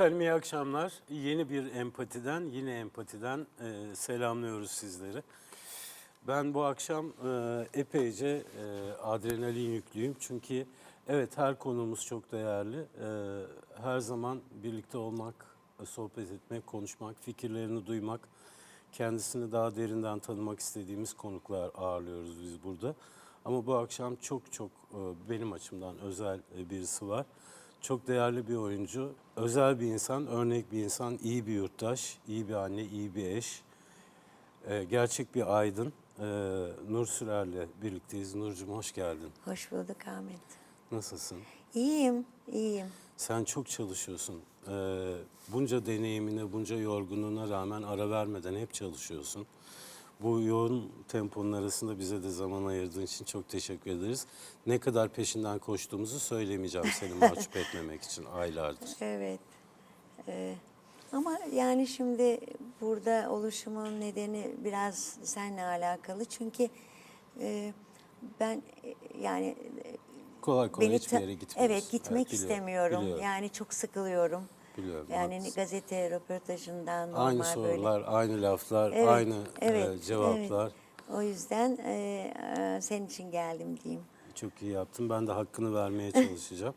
Efendim iyi akşamlar. Yeni bir empatiden, yine empatiden e, selamlıyoruz sizleri. Ben bu akşam e, epeyce e, adrenalin yüklüyüm. Çünkü evet her konumuz çok değerli. E, her zaman birlikte olmak, e, sohbet etmek, konuşmak, fikirlerini duymak, kendisini daha derinden tanımak istediğimiz konuklar ağırlıyoruz biz burada. Ama bu akşam çok çok e, benim açımdan özel e, birisi var. Çok değerli bir oyuncu, özel bir insan, örnek bir insan, iyi bir yurttaş, iyi bir anne, iyi bir eş. Ee, gerçek bir aydın. Ee, Nur Sürer'le birlikteyiz. Nurcuğum hoş geldin. Hoş bulduk Ahmet. Nasılsın? İyiyim, iyiyim. Sen çok çalışıyorsun. Ee, bunca deneyimine, bunca yorgunluğuna rağmen ara vermeden hep çalışıyorsun. Bu yoğun temponun arasında bize de zaman ayırdığın için çok teşekkür ederiz. Ne kadar peşinden koştuğumuzu söylemeyeceğim seni mahcup etmemek için aylardır. Evet. Ee, ama yani şimdi burada oluşumun nedeni biraz seninle alakalı. Çünkü e, ben e, yani e, Kolay kolay beni hiçbir yere gitmiyoruz. Evet gitmek biliyorum, istemiyorum. biliyorum. Yani çok sıkılıyorum. Biliyorum, Yani haklısın. gazete röportajından normal Aynı böyle. sorular, aynı laflar, Evet, aynı evet, e, cevaplar. evet. O yüzden e, e, senin için geldim diyeyim. Çok iyi yaptın. Ben de hakkını vermeye çalışacağım.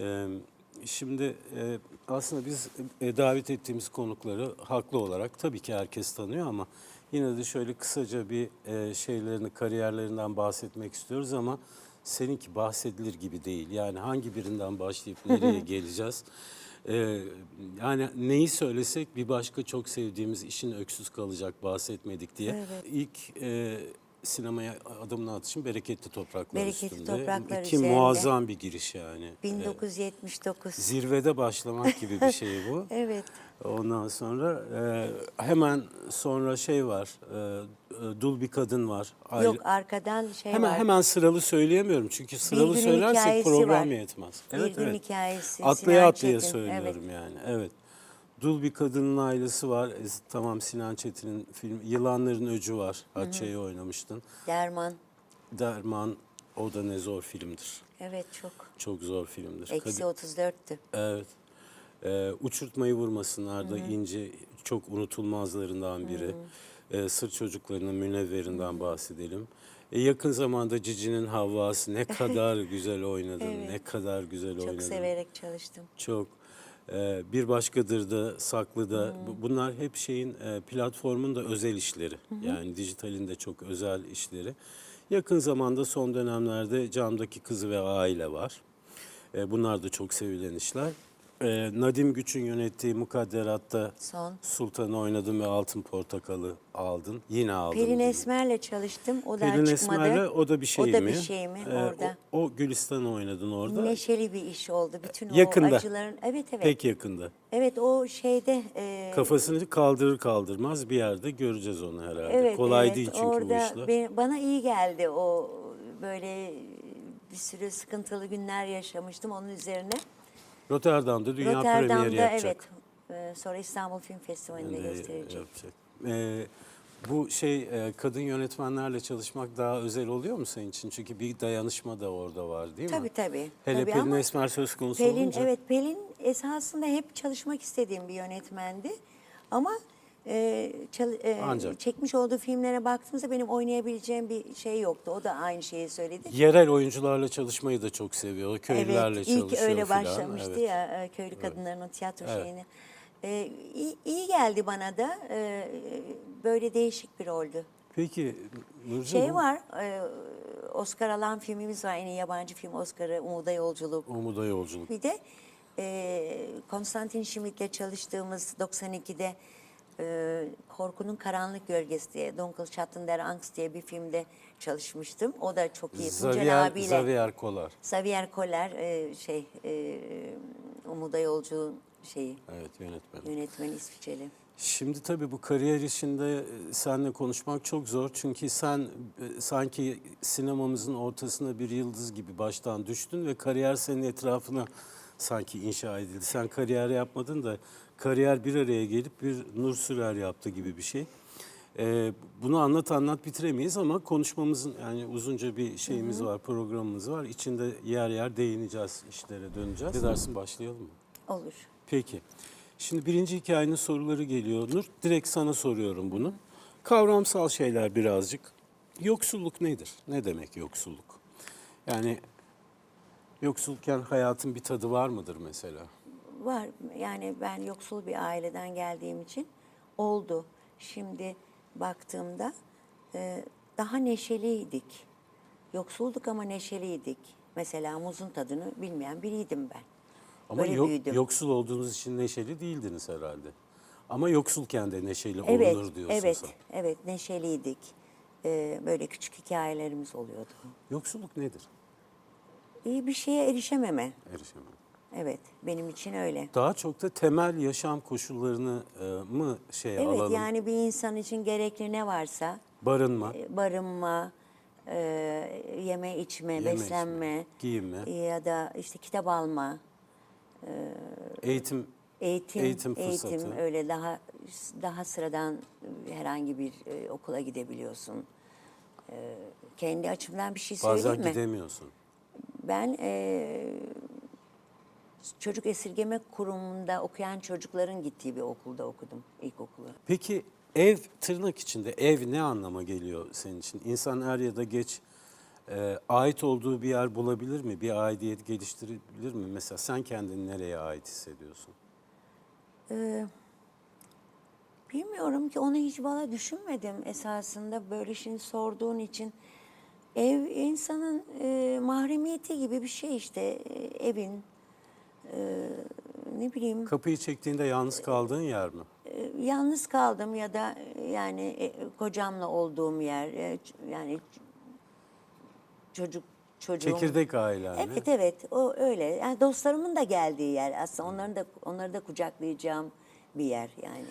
Ee, şimdi e, aslında biz e, davet ettiğimiz konukları haklı olarak tabii ki herkes tanıyor ama yine de şöyle kısaca bir e, şeylerini, kariyerlerinden bahsetmek istiyoruz ama seninki bahsedilir gibi değil. Yani hangi birinden başlayıp nereye geleceğiz? Ee, yani neyi söylesek bir başka çok sevdiğimiz işin öksüz kalacak bahsetmedik diye. Evet. İlk e, sinemaya adımını atışım Bereketli Topraklar Bereketli üstünde. Topraklar Ki üzerinde. muazzam bir giriş yani. 1979. Zirvede başlamak gibi bir şey bu. Evet. Ondan sonra e, hemen sonra şey var. E, e, dul bir kadın var. Ayrı- Yok arkadan şey hemen var. hemen sıralı söyleyemiyorum çünkü sıralı günün söylersek hikayesi program var. yetmez. Bir gün hikayesi, Atlaya Sinan atlaya Çetin, söylüyorum yani. Evet. Dul bir kadının ailesi var. E, tamam Sinan Çetin'in film Yılanların Öcü var. Hatice'yi oynamıştın. Derman. Derman o da ne zor filmdir. Evet çok. Çok zor filmdir. Eksi Kadın- 34'tü. Evet. Ee, uçurtmayı vurmasınlar da ince çok unutulmazlarından biri. Ee, Sır çocuklarının münevverinden bahsedelim. E, yakın zamanda Cici'nin Havvası ne kadar güzel oynadın, ne kadar güzel Çok oynadın. severek çalıştım. Çok. Ee, bir başkadır da saklı da Bu- bunlar hep şeyin e, platformun da özel işleri. Yani dijitalin de çok özel işleri. Yakın zamanda son dönemlerde Camdaki Kızı ve Aile var. E, bunlar da çok sevilen işler. E, Nadim Güç'ün yönettiği Mukadderat'ta Son. Sultan'ı oynadın ve Altın Portakal'ı aldın. Yine aldın. Pelin. Esmer'le çalıştım. O da Pelin çıkmadı. Esmer'le o da bir şey mi? O da bir şey mi E, orada? O, o Gülistan'ı oynadın orada. Neşeli bir iş oldu. Bütün Yakında. o acıların. Evet evet. Pek yakında. Evet o şeyde. e, Kafasını kaldırır kaldırmaz bir yerde göreceğiz onu herhalde. evet, Kolay evet, değil çünkü orada bu işler. be- bana iyi geldi o böyle bir sürü sıkıntılı günler yaşamıştım onun üzerine. Rotterdam'da dünya premieri Rotterdam'da yapacak. evet. e, sonra İstanbul Film Festivali'nde Ee, gösterecek. yapacak. Ee, bu şey e, kadın yönetmenlerle çalışmak daha özel oluyor mu senin için? Çünkü bir dayanışma da orada var değil mi? Tabii tabii. Hele tabii Pelin Esmer söz konusu Pelin olunca. evet Pelin esasında hep çalışmak istediğim bir yönetmendi. Ama e, çal- e, Ancak. çekmiş olduğu filmlere baktığımızda benim oynayabileceğim bir şey yoktu. O da aynı şeyi söyledi. Yerel oyuncularla çalışmayı da çok seviyor. Köylülerle evet, çalışıyor ilk öyle filan. başlamıştı Evet. ya e, köylü kadınların o tiyatro Evet. şeyini. E, iyi, iyi geldi bana da. E, böyle değişik bir roldü. Peki Nurcan Şey var, e, Oscar alan filmimiz var. En iyi yabancı film Oscar'ı Umuda Yolculuk. Umuda Yolculuk. Bir de e, Konstantin Schmidt'le çalıştığımız 92'de e, Korkunun Karanlık Gölgesi diye, Dunkel Schatten der Angst diye bir filmde çalışmıştım. O da çok iyi. Xavier, abiyle. Xavier Kolar. Xavier Koller, e, şey, e, Umuda Yolcu'nun şeyi, Evet yönetmen. yönetmeni İsviçreli. Şimdi tabii bu kariyer işinde e, seninle konuşmak çok zor. Çünkü sen e, sanki sinemamızın ortasına bir yıldız gibi baştan düştün ve kariyer senin etrafına sanki inşa edildi. Sen kariyer yapmadın da kariyer bir araya gelip bir Nur Sürer yaptı gibi bir şey. E, bunu anlat anlat bitiremeyiz ama konuşmamızın yani uzunca bir şeyimiz var, programımız var. İçinde yer yer değineceğiz, işlere döneceğiz. Ne dersin başlayalım mı? Olur. Peki. Şimdi birinci hikayenin soruları geliyor Nur. Direkt sana soruyorum bunu. Kavramsal şeyler birazcık. Yoksulluk nedir? Ne demek yoksulluk? Yani yoksulken hayatın bir tadı var mıdır mesela? Var yani ben yoksul bir aileden geldiğim için oldu. Şimdi baktığımda e, daha neşeliydik. Yoksulduk ama neşeliydik. Mesela muzun tadını bilmeyen biriydim ben. Ama yok- büyüdüm. yoksul olduğunuz için neşeli değildiniz herhalde. Ama yoksulken de neşeli Evet, olunur diyorsun evet, sen. evet neşeliydik. E, böyle küçük hikayelerimiz oluyordu. Yoksulluk nedir? İyi bir şeye erişememe. Erişemem. Evet, benim için öyle. Daha çok da temel yaşam koşullarını e, mı şey Evet, alalım? yani bir insan için gerekli ne varsa Barınma, e, barınma, e, yeme içme, Yeme, beslenme, içme, giyinme. ya da işte kitap alma, eğitim, eğitim, Eğitim eğitim, fırsatı. öyle daha daha sıradan herhangi bir e, okula gidebiliyorsun. E, kendi açımdan bir şey söyleyeyim bazen mi? gidemiyorsun. Ben e, çocuk esirgeme kurumunda okuyan çocukların gittiği bir okulda okudum ilkokulu. Peki ev tırnak içinde ev ne anlama geliyor senin için? İnsan er ya da geç e, ait olduğu bir yer bulabilir mi? Bir aidiyet geliştirebilir mi? Mesela sen kendini nereye ait hissediyorsun? Bilmiyorum ki onu hiç valla düşünmedim esasında böyle şimdi sorduğun için. Ev insanın e, mahremiyeti gibi bir şey işte e, evin e, ne bileyim Kapıyı çektiğinde yalnız kaldığın yer mi? e, yalnız kaldım ya da yani e, kocamla olduğum yer e, yani çocuk çocuğum. Çekirdek ailen mi? Evet evet o öyle. Yani dostlarımın da geldiği yer aslında onların da onları da kucaklayacağım bir yer yani.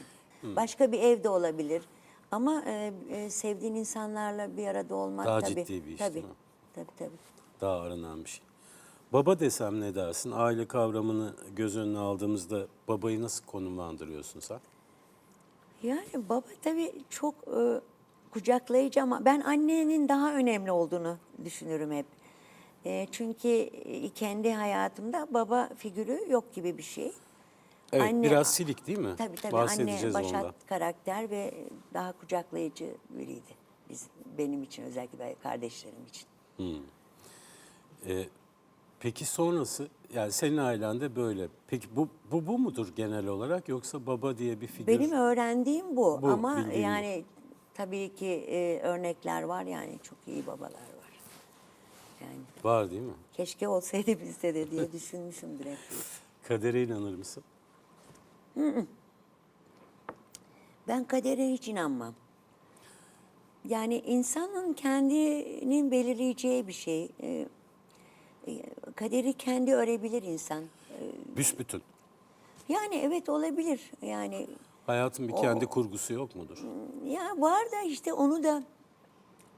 Başka bir ev de olabilir. Ama e, e, sevdiğin insanlarla bir arada olmak Daha tabii. ciddi bir iş tabii? Tabii tabii. Daha aranan bir şey. Baba desem ne dersin? Aile kavramını göz önüne aldığımızda babayı nasıl konumlandırıyorsun sen? Yani baba tabii çok e, kucaklayıcı ama ben annenin daha önemli olduğunu düşünürüm hep. E, çünkü e, kendi hayatımda baba figürü yok gibi bir şey. Evet, Anne- biraz silik değil mi? Tabii tabii anne başat ondan. karakter ve daha kucaklayıcı biriydi. Biz, benim için özellikle kardeşlerim için. Ee, peki sonrası, yani senin ailende böyle. Peki bu, bu, bu mudur genel olarak yoksa baba diye bir figür? Benim öğrendiğim bu, Bu, ama bildiğin yani tabii ki e, örnekler var yani çok iyi babalar var. Yani Var değil mi? keşke olsaydı bizde de diye düşünmüşümdür hep. Kadere inanır mısın? Ben kadere hiç inanmam. Yani insanın kendinin belirleyeceği bir şey. E, e, kaderi kendi örebilir insan. E, Büsbütün. Yani evet olabilir. Yani Hayatın bir kendi kurgusu yok mudur? ya var da işte onu da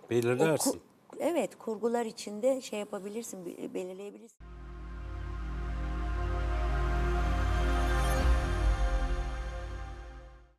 o Belirlersin. ku- evet kurgular içinde şey yapabilirsin, be- belirleyebilirsin.